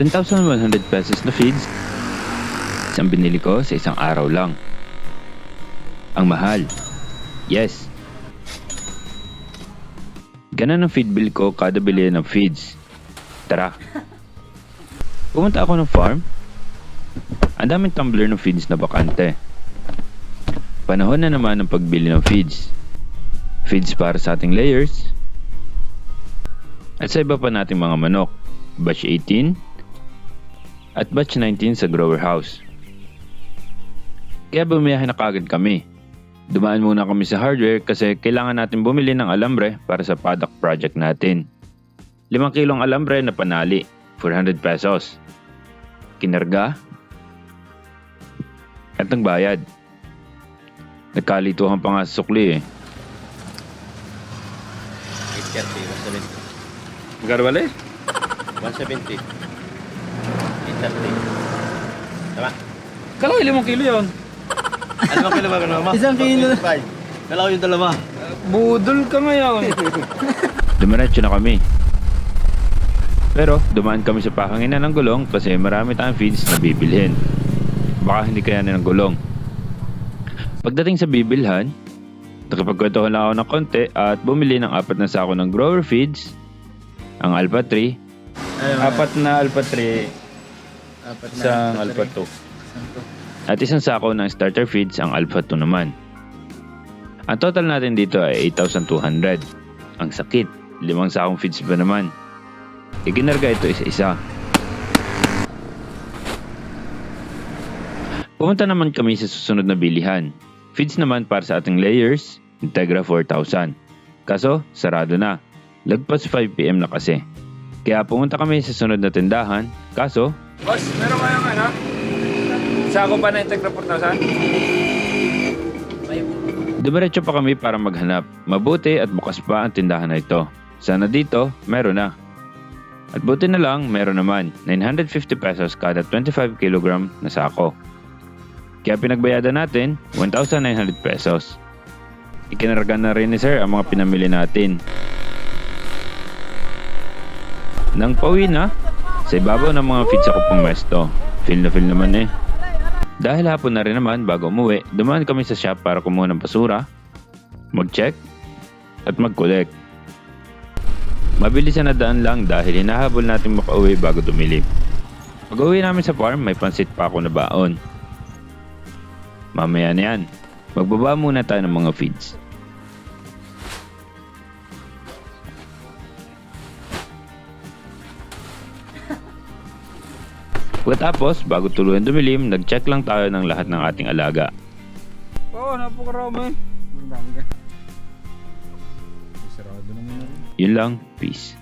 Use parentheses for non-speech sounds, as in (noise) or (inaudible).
10,100 pesos na feeds ang binili ko sa isang araw lang. Ang mahal. Yes. Ganun ang feed bill ko kada bili ng feeds. Tara. Pumunta ako ng farm. Ang daming tumbler ng feeds na bakante. Panahon na naman ng pagbili ng feeds. Feeds para sa ating layers. At sa iba pa nating mga manok. Batch 18 at batch 19 sa grower house. Kaya bumiyahe na kagad kami. Dumaan muna kami sa hardware kasi kailangan natin bumili ng alambre para sa paddock project natin. 5 kilong alambre na panali, 400 pesos. Kinarga at nagbayad. Nagkalituhan pa nga sa sukli eh. 830, 170. Magkano bali? 170. 830. Tama? Kala ko 5 kilo yun. Ano ba kilo ba mo? (laughs) Isang kilo. Dalawa yung dalawa. Budol ka ngayon. (laughs) Dumiretso na kami. Pero dumaan kami sa pakanginan ng gulong kasi marami tayong feeds na bibilhin. Baka hindi kayanin ng gulong. Pagdating sa bibilhan, nakipagkwentuhan lang ako ng konti at bumili ng apat na sako ng grower feeds, ang Alpha 3, apat na Alpha 3, Apat na. isang apat Alpha rin. 2. Isang to. At isang sako ng starter feeds ang Alpha 2 naman. Ang total natin dito ay 8,200. Ang sakit, limang sakong feeds ba naman? Iginarga ito isa-isa. Pumunta naman kami sa susunod na bilihan. Feeds naman para sa ating layers, Integra 4000. Kaso, sarado na. Lagpas 5pm na kasi. Kaya pumunta kami sa sunod na tindahan, kaso Boss, meron kayong ano? Sako pa na Integra 4000? Dumiretso pa kami para maghanap. Mabuti at bukas pa ang tindahan na ito. Sana dito, meron na. At buti na lang, meron naman. 950 pesos kada 25 kg na sako. Kaya pinagbayadan natin, 1,900 pesos. Ikinarga na rin ni Sir ang mga pinamili natin. Nang pauwi na, sa ibabaw ng mga feeds ako pumesto. Feel na feel naman eh. Dahil hapon na rin naman bago umuwi, dumaan kami sa shop para kumuha ng basura, mag-check, at mag-collect. Mabilis na daan lang dahil hinahabol natin makauwi bago dumilim. Pag uwi namin sa farm, may pansit pa ako na baon. Mamaya na yan. Magbaba muna tayo ng mga feeds. Pagkatapos, bago tuluyan dumilim, nag-check lang tayo ng lahat ng ating alaga. Oo, oh, napakarami. Ang dami ka. Sarado naman na rin. Yun lang, peace.